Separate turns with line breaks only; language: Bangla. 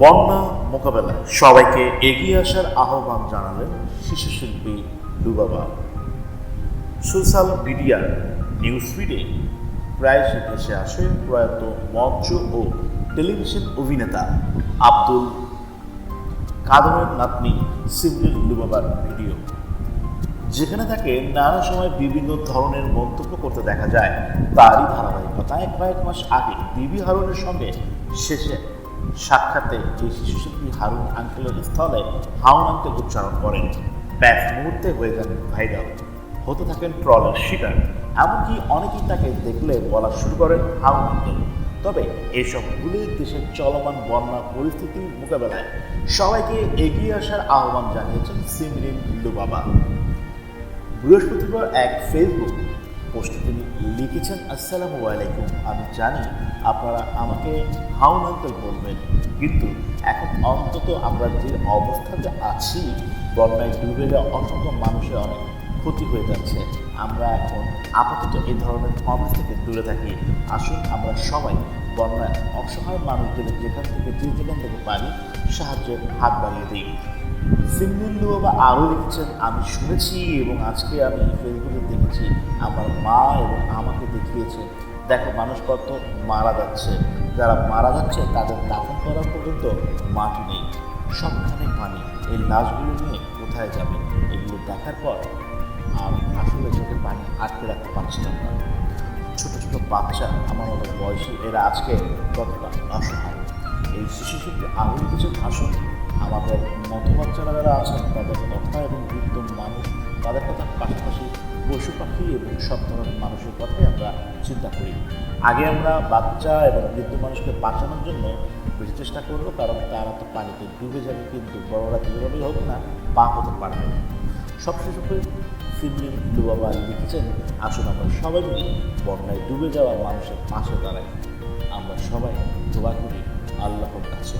বন্যা মোকাবেলায় সবাইকে এগিয়ে আসার আহ্বান জানালেন শিশুশিল্পী লুবাবা সোশ্যাল মিডিয়ার নিউজ ফিডে প্রায়শই ভেসে আসে প্রয়াত মঞ্চ ও টেলিভিশন অভিনেতা আব্দুল কাদরের নাতনি সিমরিন লুবাবার ভিডিও। যেখানে তাকে নানা সময় বিভিন্ন ধরনের মন্তব্য করতে দেখা যায়। তারই ধারাবাহিকতায় কয়েক মাস আগে বিবি হারুনের সঙ্গে শেষে সাক্ষাতে এই শিশুশিল্পী হারুন আঙ্কেলের স্থলে হাউন আঙ্কেল উচ্চারণ করেন, ব্যাস, মুহূর্তে হয়ে যান ভাইরাল হতে থাকেন ট্রলের শিকার। এমনকি অনেকেই তাকে দেখলে বলা শুরু করেন হাউন আঙ্কেল। তবে এসব ভুলে দেশের চলমান বন্যা পরিস্থিতি মোকাবেলায় সবাইকে এগিয়ে আসার আহ্বান জানিয়েছেন সিমরিন লুলু বাবা বৃহস্পতিবার এক ফেসবুক পোস্টে তিনি লিখেছেন, আসসালামু আলাইকুম। আমি জানি আপনারা আমাকে হাউন আঙ্কেল বলবেন, কিন্তু এখন অন্তত আমরা যে অবস্থাতে আছি, বন্যায় ডুবে যাওয়া অসংখ্য মানুষের অনেক ক্ষতি হয়ে যাচ্ছে। আমরা এখন আপাতত এই ধরনের কমেন্টস থেকে দূরে থাকি। আসুন আমরা সবাই বন্যায় অসহায় মানুষদের যেখান থেকে যে যেখান থেকে পারি সাহায্যের হাত বাড়িয়ে দিই। সিমনুল্লু বাবা আরও লিখছেন, আমি শুনেছি এবং আজকে আমি ফেসবুকে দেখেছি, আমার মা এবং আমাকে দেখিয়েছে। দেখো মানুষ কত মারা যাচ্ছে। যারা মারা যাচ্ছে, তাদের দাফন করা পর্যন্ত মাটি নেই। সবখানে পানি। এই লাশগুলো নিয়ে কোথায় যাবে? এগুলো দেখার পর আর আসলে চোখে পানি আটকে রাখতে পারছিলাম না ছোট ছোট বাচ্চা আমার মতো বয়সী, এরা আজকে কতটা অসহায়। এই শিশু শিল্পী আরও কিছু ভাষণ আমাদের মতো বাচ্চারা যারা আছেন, তাদের কথা এবং বৃদ্ধ মানুষ, তাদের কথা পাশাপাশি পশু পাখি এবং সব ধরনের মানুষের কথাই আমরা চিন্তা করি। আগে আমরা বাচ্চা এবং বৃদ্ধ মানুষকে বাঁচানোর জন্য বেশি চেষ্টা করব, কারণ তারা তো পানিতে ডুবে যাবে, কিন্তু বড়রা যেভাবেই হোক না পা হতে পারবে না সব শিশুকে সিমলিন লিখছেন লিখেছেন, আসুন আমরা সবাই মিলে বন্যায় ডুবে যাওয়া মানুষের পাশে দাঁড়াই। আমরা সবাই দোয়া করি আল্লাহর কাছে।